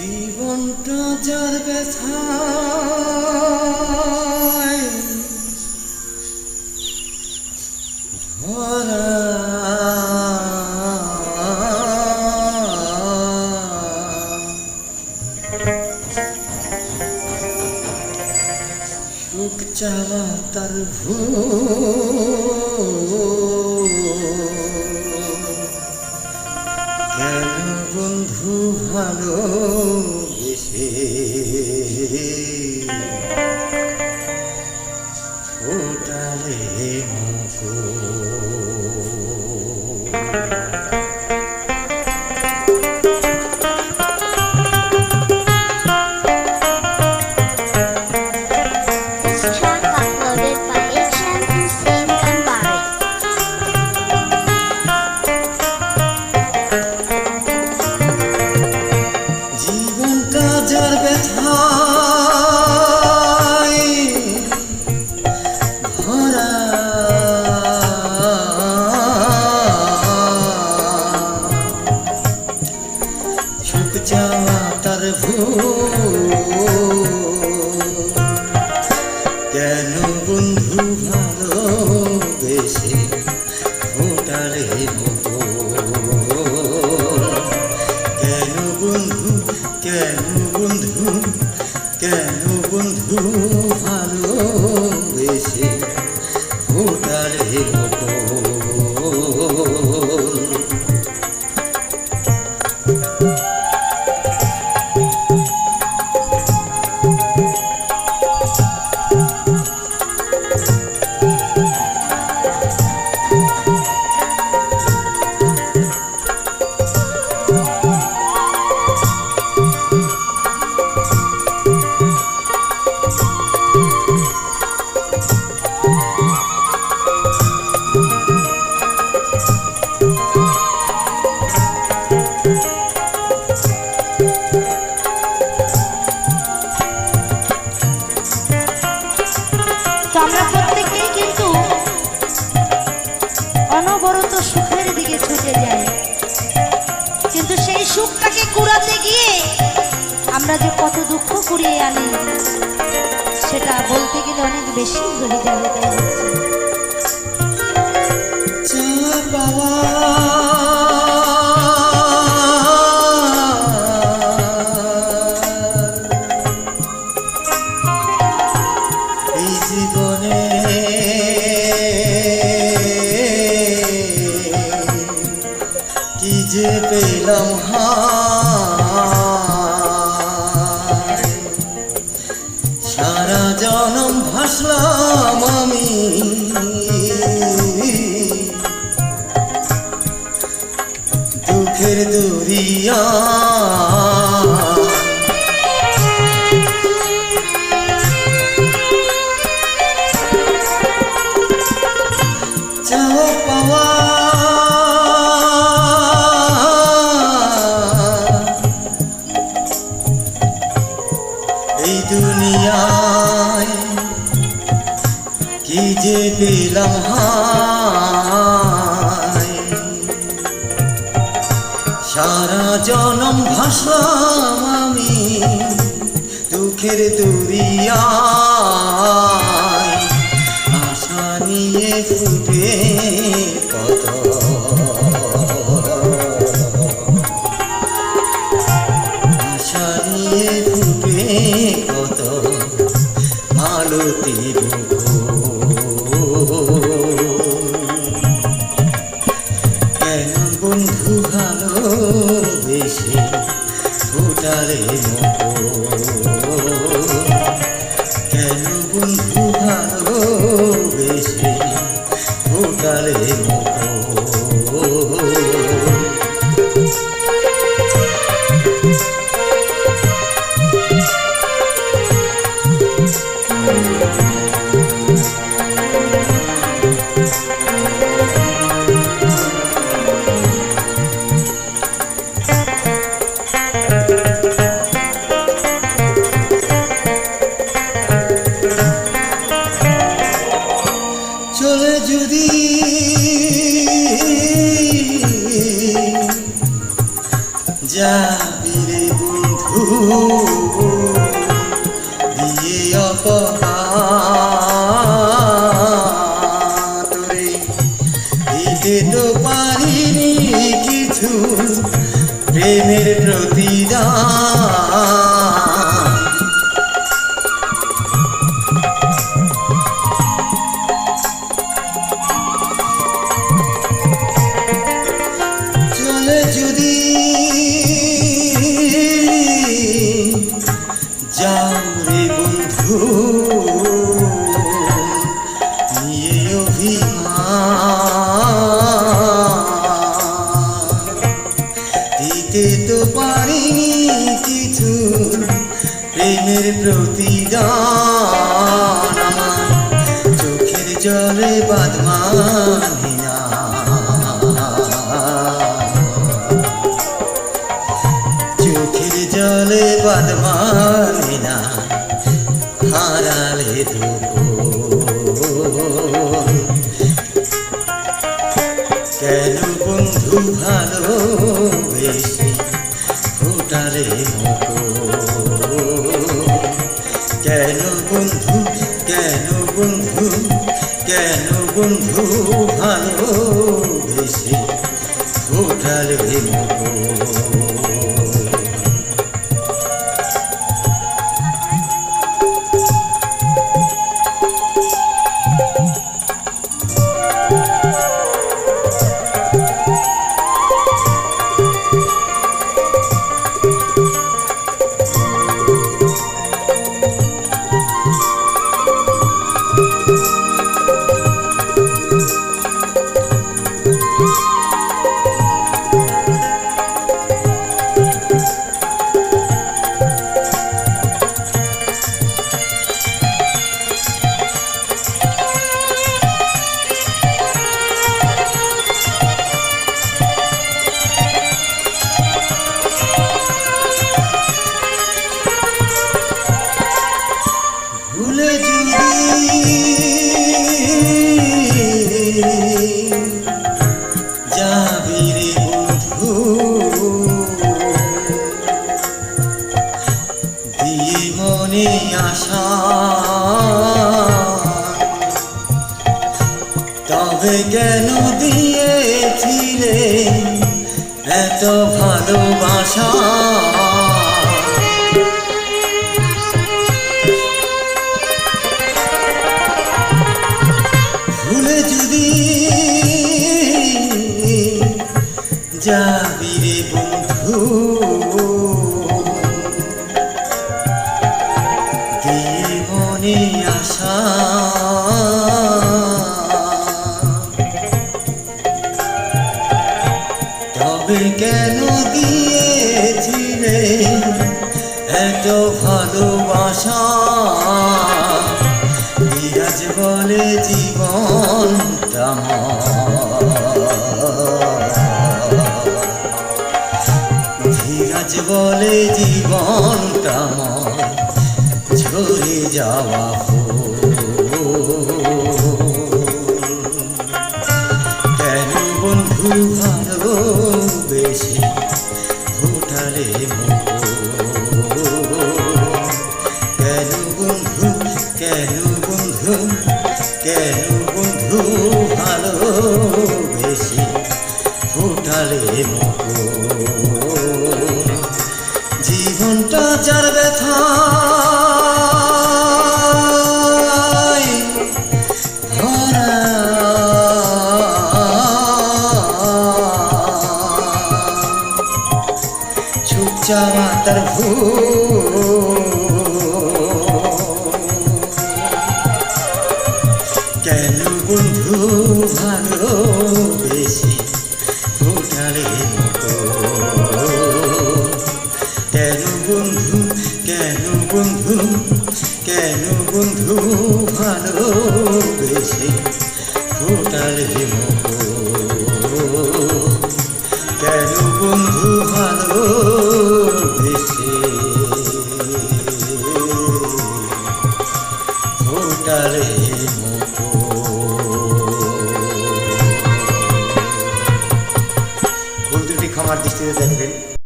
জীবনটা যার ব্যথা সুখ চাওয়া তার ভূ শুধু ভালোবেসে ফোটালে মুখ কেন বন্ধু? আমরা যে কত দুঃখ কুড়িয়ে আনি সেটা বলতে গেলে অনেক বেশি গরিব হয়ে এই দুনিয়ায় কি যে দিলাম সারা জনম ভাষাম আমি দুঃখের দুরিয়া আশা নিয়ে ফুটে যাবি রে বন্ধু দিয়ে অপমান பதுமா তবে কেন দিয়েছিলে এত ভালোবাসা? যাওয়া হো কেন বন্ধু ভালোবেসে ভুটালে মন? কেন বন্ধু ভালো?